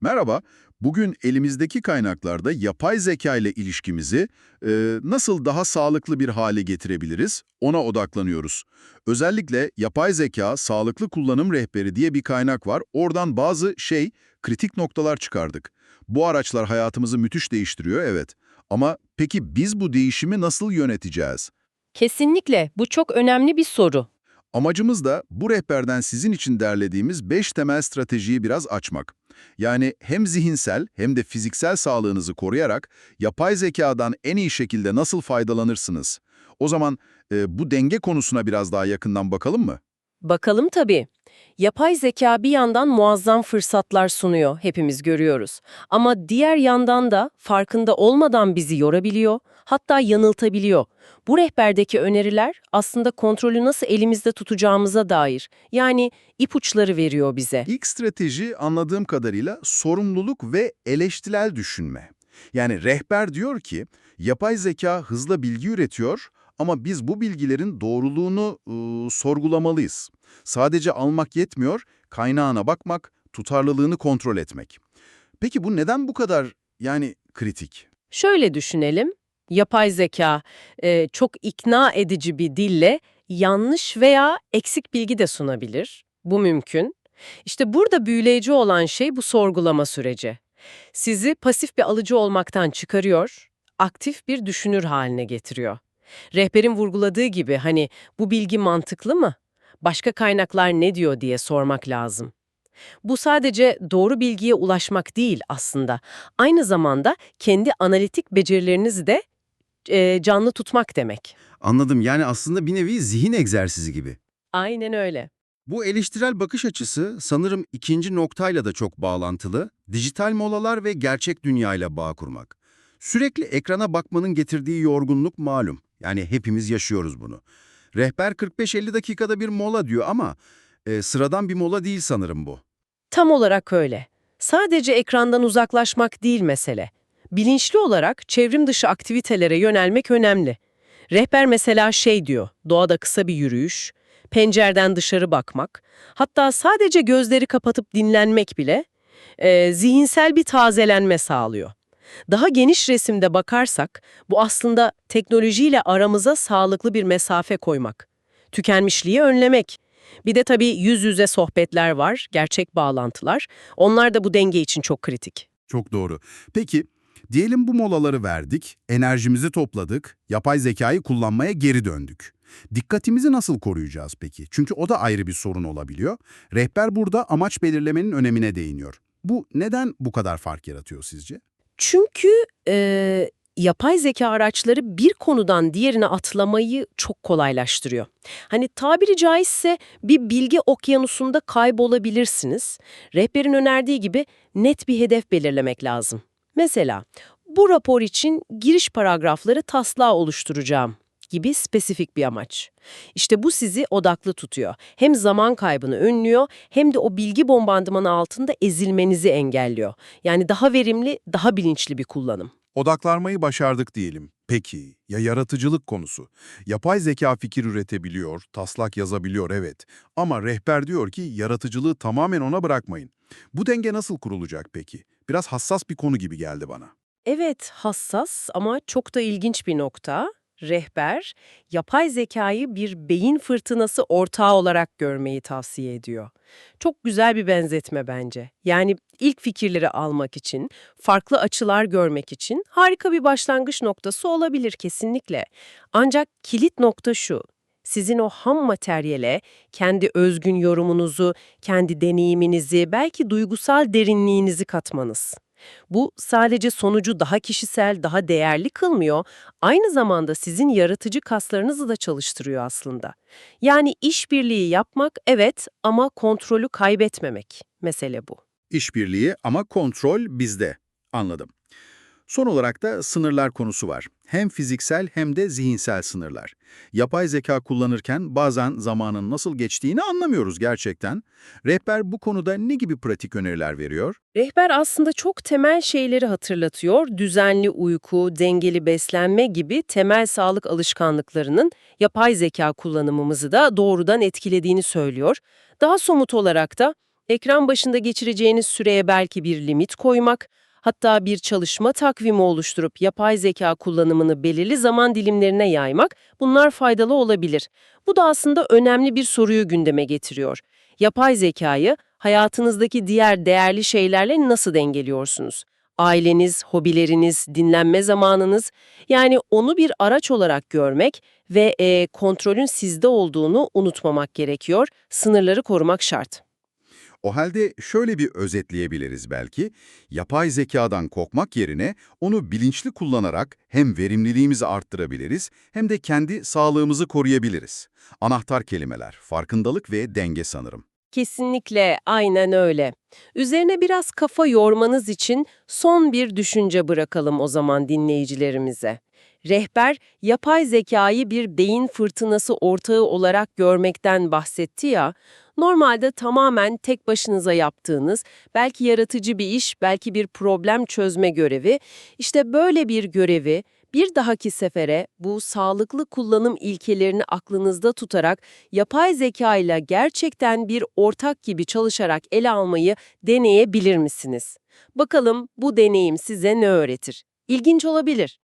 Merhaba, bugün elimizdeki kaynaklarda yapay zeka ile ilişkimizi e, nasıl daha sağlıklı bir hale getirebiliriz ona odaklanıyoruz. Özellikle yapay zeka sağlıklı kullanım rehberi diye bir kaynak var. Oradan bazı şey, kritik noktalar çıkardık. Bu araçlar hayatımızı müthiş değiştiriyor, evet. Ama peki biz bu değişimi nasıl yöneteceğiz? Kesinlikle bu çok önemli bir soru. Amacımız da bu rehberden sizin için derlediğimiz 5 temel stratejiyi biraz açmak. Yani hem zihinsel hem de fiziksel sağlığınızı koruyarak yapay zekadan en iyi şekilde nasıl faydalanırsınız? O zaman e, bu denge konusuna biraz daha yakından bakalım mı? Bakalım tabii. Yapay zeka bir yandan muazzam fırsatlar sunuyor, hepimiz görüyoruz. Ama diğer yandan da farkında olmadan bizi yorabiliyor, hatta yanıltabiliyor. Bu rehberdeki öneriler aslında kontrolü nasıl elimizde tutacağımıza dair, yani ipuçları veriyor bize. İlk strateji anladığım kadarıyla sorumluluk ve eleştirel düşünme. Yani rehber diyor ki yapay zeka hızla bilgi üretiyor ama biz bu bilgilerin doğruluğunu ıı, sorgulamalıyız. Sadece almak yetmiyor, kaynağına bakmak, tutarlılığını kontrol etmek. Peki bu neden bu kadar yani kritik? Şöyle düşünelim, yapay zeka e, çok ikna edici bir dille yanlış veya eksik bilgi de sunabilir. Bu mümkün. İşte burada büyüleyici olan şey bu sorgulama süreci. Sizi pasif bir alıcı olmaktan çıkarıyor, aktif bir düşünür haline getiriyor. Rehberin vurguladığı gibi hani bu bilgi mantıklı mı? Başka kaynaklar ne diyor diye sormak lazım. Bu sadece doğru bilgiye ulaşmak değil aslında. Aynı zamanda kendi analitik becerilerinizi de e, canlı tutmak demek. Anladım. Yani aslında bir nevi zihin egzersizi gibi. Aynen öyle. Bu eleştirel bakış açısı sanırım ikinci noktayla da çok bağlantılı. Dijital molalar ve gerçek dünyayla bağ kurmak. Sürekli ekrana bakmanın getirdiği yorgunluk malum. Yani hepimiz yaşıyoruz bunu. Rehber 45-50 dakikada bir mola diyor ama e, sıradan bir mola değil sanırım bu. Tam olarak öyle. Sadece ekrandan uzaklaşmak değil mesele. Bilinçli olarak çevrim dışı aktivitelere yönelmek önemli. Rehber mesela şey diyor, doğada kısa bir yürüyüş, pencereden dışarı bakmak, hatta sadece gözleri kapatıp dinlenmek bile e, zihinsel bir tazelenme sağlıyor. Daha geniş resimde bakarsak, bu aslında teknolojiyle aramıza sağlıklı bir mesafe koymak. Tükenmişliği önlemek. Bir de tabii yüz yüze sohbetler var, gerçek bağlantılar. Onlar da bu denge için çok kritik. Çok doğru. Peki, diyelim bu molaları verdik, enerjimizi topladık, yapay zekayı kullanmaya geri döndük. Dikkatimizi nasıl koruyacağız peki? Çünkü o da ayrı bir sorun olabiliyor. Rehber burada amaç belirlemenin önemine değiniyor. Bu neden bu kadar fark yaratıyor sizce? Çünkü e, yapay zeka araçları bir konudan diğerine atlamayı çok kolaylaştırıyor. Hani tabiri caizse bir bilgi okyanusunda kaybolabilirsiniz. Rehberin önerdiği gibi net bir hedef belirlemek lazım. Mesela bu rapor için giriş paragrafları taslağı oluşturacağım gibi spesifik bir amaç. İşte bu sizi odaklı tutuyor. Hem zaman kaybını önlüyor hem de o bilgi bombardımanı altında ezilmenizi engelliyor. Yani daha verimli, daha bilinçli bir kullanım. Odaklanmayı başardık diyelim. Peki, ya yaratıcılık konusu? Yapay zeka fikir üretebiliyor, taslak yazabiliyor evet. Ama rehber diyor ki yaratıcılığı tamamen ona bırakmayın. Bu denge nasıl kurulacak peki? Biraz hassas bir konu gibi geldi bana. Evet, hassas ama çok da ilginç bir nokta. Rehber, yapay zekayı bir beyin fırtınası ortağı olarak görmeyi tavsiye ediyor. Çok güzel bir benzetme bence. Yani ilk fikirleri almak için, farklı açılar görmek için harika bir başlangıç noktası olabilir kesinlikle. Ancak kilit nokta şu. Sizin o ham materyale, kendi özgün yorumunuzu, kendi deneyiminizi, belki duygusal derinliğinizi katmanız. Bu sadece sonucu daha kişisel, daha değerli kılmıyor, aynı zamanda sizin yaratıcı kaslarınızı da çalıştırıyor aslında. Yani işbirliği yapmak evet ama kontrolü kaybetmemek. Mesele bu. İşbirliği ama kontrol bizde. Anladım. Son olarak da sınırlar konusu var. Hem fiziksel hem de zihinsel sınırlar. Yapay zeka kullanırken bazen zamanın nasıl geçtiğini anlamıyoruz gerçekten. Rehber bu konuda ne gibi pratik öneriler veriyor? Rehber aslında çok temel şeyleri hatırlatıyor. Düzenli uyku, dengeli beslenme gibi temel sağlık alışkanlıklarının yapay zeka kullanımımızı da doğrudan etkilediğini söylüyor. Daha somut olarak da Ekran başında geçireceğiniz süreye belki bir limit koymak, hatta bir çalışma takvimi oluşturup yapay zeka kullanımını belirli zaman dilimlerine yaymak bunlar faydalı olabilir. Bu da aslında önemli bir soruyu gündeme getiriyor. Yapay zekayı hayatınızdaki diğer değerli şeylerle nasıl dengeliyorsunuz? Aileniz, hobileriniz, dinlenme zamanınız, yani onu bir araç olarak görmek ve e, kontrolün sizde olduğunu unutmamak gerekiyor, sınırları korumak şart. O halde şöyle bir özetleyebiliriz belki. Yapay zekadan korkmak yerine onu bilinçli kullanarak hem verimliliğimizi arttırabiliriz hem de kendi sağlığımızı koruyabiliriz. Anahtar kelimeler, farkındalık ve denge sanırım. Kesinlikle aynen öyle. Üzerine biraz kafa yormanız için son bir düşünce bırakalım o zaman dinleyicilerimize. Rehber, yapay zekayı bir beyin fırtınası ortağı olarak görmekten bahsetti ya, normalde tamamen tek başınıza yaptığınız, belki yaratıcı bir iş, belki bir problem çözme görevi, işte böyle bir görevi bir dahaki sefere bu sağlıklı kullanım ilkelerini aklınızda tutarak yapay zeka ile gerçekten bir ortak gibi çalışarak ele almayı deneyebilir misiniz? Bakalım bu deneyim size ne öğretir? İlginç olabilir.